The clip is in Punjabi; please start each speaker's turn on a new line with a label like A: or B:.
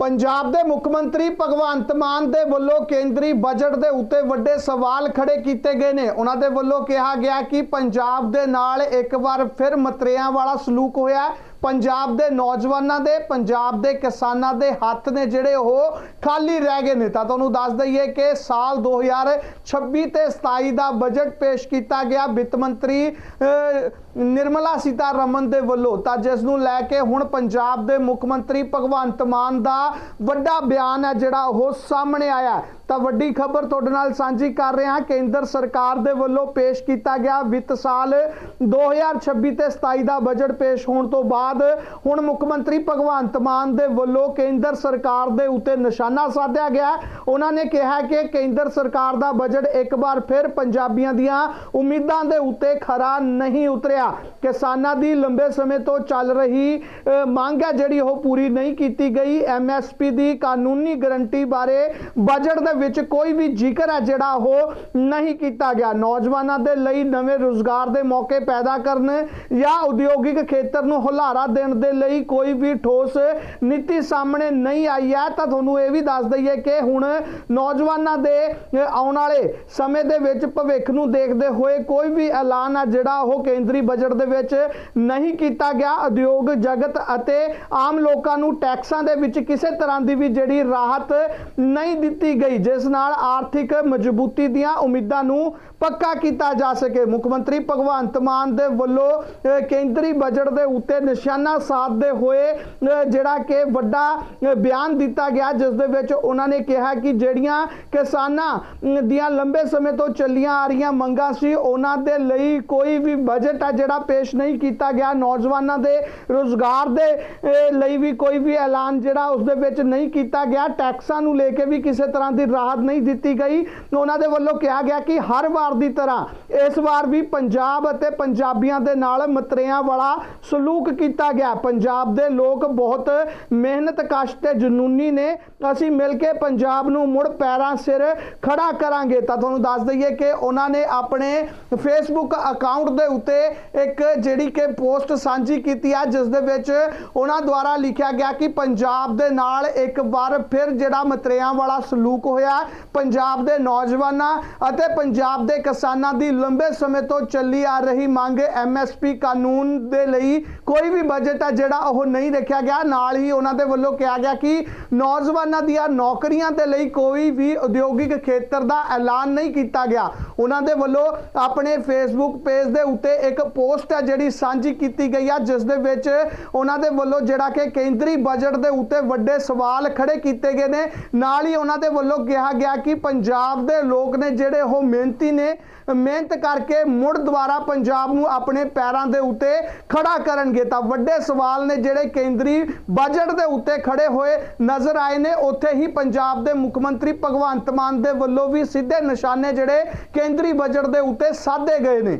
A: ਪੰਜਾਬ ਦੇ ਮੁੱਖ ਮੰਤਰੀ ਭਗਵੰਤ ਮਾਨ ਦੇ ਵੱਲੋਂ ਕੇਂਦਰੀ ਬਜਟ ਦੇ ਉੱਤੇ ਵੱਡੇ ਸਵਾਲ ਖੜੇ ਕੀਤੇ ਗਏ ਨੇ। ਉਹਨਾਂ ਦੇ ਵੱਲੋਂ ਕਿਹਾ ਗਿਆ ਕਿ ਪੰਜਾਬ ਦੇ ਨਾਲ ਇੱਕ ਵਾਰ ਫਿਰ ਮਤਰਿਆਂ ਵਾਲਾ ਸਲੂਕ ਹੋਇਆ। ਪੰਜਾਬ ਦੇ ਨੌਜਵਾਨਾਂ ਦੇ ਪੰਜਾਬ ਦੇ ਕਿਸਾਨਾਂ ਦੇ ਹੱਥ ਨੇ ਜਿਹੜੇ ਉਹ ਖਾਲੀ ਰਹਿ ਗਏ ਨੇ। ਤਾਂ ਤੁਹਾਨੂੰ ਦੱਸ ਦਈਏ ਕਿ ਸਾਲ 2026 ਤੇ 27 ਦਾ ਬਜਟ ਪੇਸ਼ ਕੀਤਾ ਗਿਆ ਵਿੱਤ ਮੰਤਰੀ ਅਹ, ਨਿਰਮਲਾ ਸੀਤਾਰਮਨ ਦੇ ਵੱਲੋਂ। ਤਾਂ ਜਿਸ ਨੂੰ ਲੈ ਕੇ ਹੁਣ ਪੰਜਾਬ ਦੇ ਮੁੱਖ ਮੰਤਰੀ ਭਗਵੰਤ ਮਾਨ ਦਾ ਵੱਡਾ ਬਿਆਨ ਹੈ ਜਿਹੜਾ ਉਹ ਸਾਹਮਣੇ ਆਇਆ। ਤਾਂ ਵੱਡੀ ਖਬਰ ਤੁਹਾਡੇ ਨਾਲ ਸਾਂਝੀ ਕਰ ਰਹੇ ਹਾਂ। ਕੇਂਦਰ ਸਰਕਾਰ ਦੇ ਵੱਲੋਂ ਪੇਸ਼ ਕੀਤਾ ਗਿਆ ਵਿੱਤ ਸਾਲ 2026 ਤੇ 27 ਦਾ ਬਜਟ ਪੇਸ਼ ਹੋਣ ਤੋਂ ਬਾਅਦ ਹੁਣ ਮੁੱਖ ਮੰਤਰੀ ਭਗਵੰਤ ਮਾਨ ਦੇ ਵੱਲੋਂ ਕੇਂਦਰ ਸਰਕਾਰ ਦੇ ਉੱਤੇ ਨਿਸ਼ਾਨਾ ਸਾਧਿਆ ਗਿਆ ਉਹਨਾਂ ਨੇ ਕਿਹਾ ਕਿ ਕੇਂਦਰ ਸਰਕਾਰ ਦਾ ਬਜਟ ਇੱਕ ਵਾਰ ਫਿਰ ਪੰਜਾਬੀਆਂ ਦੀਆਂ ਉਮੀਦਾਂ ਦੇ ਉੱਤੇ ਖਰਾ ਨਹੀਂ ਉਤਰਿਆ। ਕਿਸਾਨਾਂ ਦੀ ਲੰਬੇ ਸਮੇਂ ਤੋਂ ਚੱਲ ਰਹੀ ਮੰਗ ਹੈ ਜਿਹੜੀ ਉਹ ਪੂਰੀ ਨਹੀਂ ਕੀਤੀ ਗਈ। ਐਮਐਸਪੀ ਦੀ ਕਾਨੂੰਨੀ ਗਰੰਟੀ ਬਾਰੇ ਬਜਟ ਦੇ ਵਿੱਚ ਕੋਈ ਵੀ ਜ਼ਿਕਰ ਹੈ ਜਿਹੜਾ ਉਹ ਨਹੀਂ ਕੀਤਾ ਗਿਆ। ਨੌਜਵਾਨਾਂ ਦੇ ਲਈ ਨਵੇਂ ਰੋਜ਼ਗਾਰ ਦੇ ਮੌਕੇ ਪੈਦਾ ਕਰਨ ਜਾਂ ਉਦਯੋਗਿਕ ਖੇਤਰ ਨੂੰ ਹੁਲਾਰਾ ਦੇਣ ਦੇ ਲਈ ਕੋਈ ਵੀ ਠੋਸ ਨੀਤੀ ਸਾਹਮਣੇ ਨਹੀਂ ਆਈ ਹੈ, ਤਾਂ ਤੁਹਾਨੂੰ ਇਹ ਵੀ ਦੱਸ ਦਈਏ ਕਿ ਹੁਣ ਨੌਜਵਾਨਾਂ ਦੇ ਆਉਣ ਵਾਲੇ ਸਮੇਂ ਦੇ ਵਿੱਚ ਭਵਿੱਖ ਨੂੰ ਦੇਖਦੇ ਹੋਏ ਕੋਈ ਵੀ ਐਲਾਨ ਆ ਜਿਹੜਾ ਉਹ ਕੇਂਦਰੀ ਬਜਟ ਦੇ ਵਿੱਚ ਨਹੀਂ ਕੀਤਾ ਗਿਆ। ਉਦਯੋਗ ਜਗਤ ਅਤੇ ਆਮ ਲੋਕਾਂ ਨੂੰ ਟੈਕਸਾਂ ਦੇ ਵਿੱਚ ਕਿਸੇ ਤਰ੍ਹਾਂ ਦੀ ਵੀ ਜਿਹੜੀ ਰਾਹਤ ਨਹੀਂ ਦਿੱਤੀ ਗਈ, ਜਿਸ ਨਾਲ ਆਰਥਿਕ ਮਜ਼ਬੂਤੀ ਦੀਆਂ ਉਮੀਦਾਂ ਨੂੰ ਪੱਕਾ ਕੀਤਾ ਜਾ ਸਕੇ। ਮੁੱਖ ਮੰਤਰੀ ਭਗਵੰਤ ਮਾਨ ਦੇ ਵੱਲੋਂ ਕੇਂਦਰੀ ਬਜਟ ਦੇ ਉੱਤੇ ਨਿਸ਼ਾਨਾ ਸਾਧਦੇ ਹੋਏ ਜਿਹੜਾ ਕਿ ਵੱਡਾ ਬਿਆਨ ਦਿੱਤਾ ਗਿਆ, ਜਿਸ ਦੇ ਵਿੱਚ ਉਹਨਾਂ ਨੇ ਕਿਹਾ ਕਿ ਜਿਹੜੀਆਂ ਕਿਸਾਨਾਂ ਦੀਆਂ ਲੰਬੇ ਸਮੇਂ ਤੋਂ ਚੱਲੀਆਂ ਆ ਰਹੀਆਂ ਮੰਗਾਂ ਸੀ, ਉਹਨਾਂ ਦੇ ਲਈ ਕੋਈ ਵੀ ਬਜਟ ਆ ਜਿਹੜਾ ਪੇਸ਼ ਨਹੀਂ ਕੀਤਾ ਗਿਆ। ਨੌਜਵਾਨਾਂ ਦੇ ਰੋਜ਼ਗਾਰ ਦੇ ਲਈ ਵੀ ਕੋਈ ਵੀ ਐਲਾਨ ਜਿਹੜਾ ਉਸ ਦੇ ਵਿੱਚ ਨਹੀਂ ਕੀਤਾ ਗਿਆ। ਟੈਕਸਾਂ ਨੂੰ ਲੈ ਕੇ ਵੀ ਕਿਸੇ ਤਰ੍ਹਾਂ ਦੀ ਰਾਹਤ ਨਹੀਂ ਦਿੱਤੀ ਗਈ। ਉਹਨਾਂ ਦੇ ਵੱਲੋਂ ਕਿਹਾ ਗਿਆ ਕਿ ਹਰ ਵਾਰ ਦੀ ਤਰ੍ਹਾਂ ਇਸ ਵਾਰ ਵੀ ਪੰਜਾਬ ਅਤੇ ਪੰਜਾਬੀਆਂ ਦੇ ਨਾਲ ਮਤਰਿਆਂ ਵਾਲਾ ਸਲੂਕ ਕੀਤਾ ਕੀਤਾ ਗਿਆ। ਪੰਜਾਬ ਦੇ ਲੋਕ ਬਹੁਤ ਮਿਹਨਤ ਕਸ਼ ਤੇ ਜਨੂਨੀ ਨੇ। ਅਸੀਂ ਮਿਲ ਕੇ ਪੰਜਾਬ ਨੂੰ ਮੁੜ ਪੈਰਾਂ ਸਿਰ ਖੜਾ ਕਰਾਂਗੇ। ਤਾਂ ਤੁਹਾਨੂੰ ਦੱਸ ਦਈਏ ਕਿ ਉਹਨਾਂ ਨੇ ਆਪਣੇ ਫੇਸਬੁੱਕ ਅਕਾਊਂਟ ਦੇ ਉੱਤੇ ਇੱਕ ਜਿਹੜੀ ਕਿ ਪੋਸਟ ਸਾਂਝੀ ਕੀਤੀ ਹੈ ਜਿਸ ਦੇ ਵਿੱਚ ਉਹਨਾਂ ਦੁਆਰਾ ਲਿਖਿਆ ਗਿਆ ਕਿ ਪੰਜਾਬ ਦੇ ਨਾਲ ਇੱਕ ਵਾਰ ਫਿਰ ਜਿਹੜਾ ਮਤਰਿਆਂ ਵਾਲਾ ਸਲੂਕ ਹੋਇਆ, ਪੰਜਾਬ ਦੇ ਨੌਜਵਾਨਾਂ ਅਤੇ ਪੰਜਾਬ ਦੇ ਕਿਸਾਨਾਂ ਦੀ ਲੰਬੇ ਸਮੇਂ ਤੋਂ ਚੱਲੀ ਆ ਰਹੀ ਮੰਗ ਐਮਐਸਪੀ ਕਾਨੂੰਨ ਦੇ ਲਈ ਕੋਈ ਵੀ ਬਜਟ ਆ ਜਿਹੜਾ ਉਹ ਨਹੀਂ ਰੱਖਿਆ ਗਿਆ। ਨਾਲ ਹੀ ਉਹਨਾਂ ਦੇ ਵੱਲੋਂ ਕਿਹਾ ਗਿਆ ਕਿ ਨੌਜਵਾਨਾਂ ਦੀਆਂ ਨੌਕਰੀਆਂ ਦੇ ਲਈ ਕੋਈ ਵੀ ਉਦਯੋਗਿਕ ਖੇਤਰ ਦਾ ਐਲਾਨ ਨਹੀਂ ਕੀਤਾ ਗਿਆ। ਉਹਨਾਂ ਦੇ ਵੱਲੋਂ ਆਪਣੇ ਫੇਸਬੁੱਕ ਪੇਜ ਦੇ ਉੱਤੇ ਇੱਕ ਪੋਸਟ ਹੈ ਜਿਹੜੀ ਸਾਂਝੀ ਕੀਤੀ ਗਈ ਆ, ਜਿਸ ਦੇ ਵਿੱਚ ਉਹਨਾਂ ਦੇ ਵੱਲੋਂ ਜਿਹੜਾ ਕਿ ਕੇਂਦਰੀ ਬਜਟ ਦੇ ਉੱਤੇ ਵੱਡੇ ਸਵਾਲ ਖੜੇ ਕੀਤੇ ਗਏ ਨੇ। ਨਾਲ ਹੀ ਉਹਨਾਂ ਦੇ ਵੱਲੋਂ ਕਿਹਾ ਗਿਆ ਕਿ ਪੰਜਾਬ ਦੇ ਲੋਕ ਨੇ ਜਿਹੜੇ ਉਹ ਮਿਹਨਤੀ ਨੇ, ਮਿਹਨਤ ਕਰਕੇ ਮੁੜ ਦੁਬਾਰਾ ਪੰਜਾਬ ਨੂੰ ਆਪਣੇ ਪੈਰਾਂ ਦੇ ਉੱਤੇ ਖੜਾ ਕਰਨਗੇ ਤਾਂ ਵੱਡੇ ਸਵਾਲ ਨੇ ਜਿਹੜੇ ਕੇਂਦਰੀ ਬਜਟ ਦੇ ਉੱਤੇ ਖੜੇ ਹੋਏ ਨਜ਼ਰ ਆਏ ਨੇ। ਉੱਥੇ ਹੀ ਪੰਜਾਬ ਦੇ ਮੁੱਖ ਮੰਤਰੀ ਭਗਵੰਤ ਮਾਨ ਦੇ ਵੱਲੋਂ ਵੀ ਸਿੱਧੇ ਨਿਸ਼ਾਨੇ ਜਿਹੜੇ ਕੇਂਦਰੀ ਬਜਟ ਦੇ ਉੱਤੇ ਸਾਧੇ ਗਏ ਨੇ।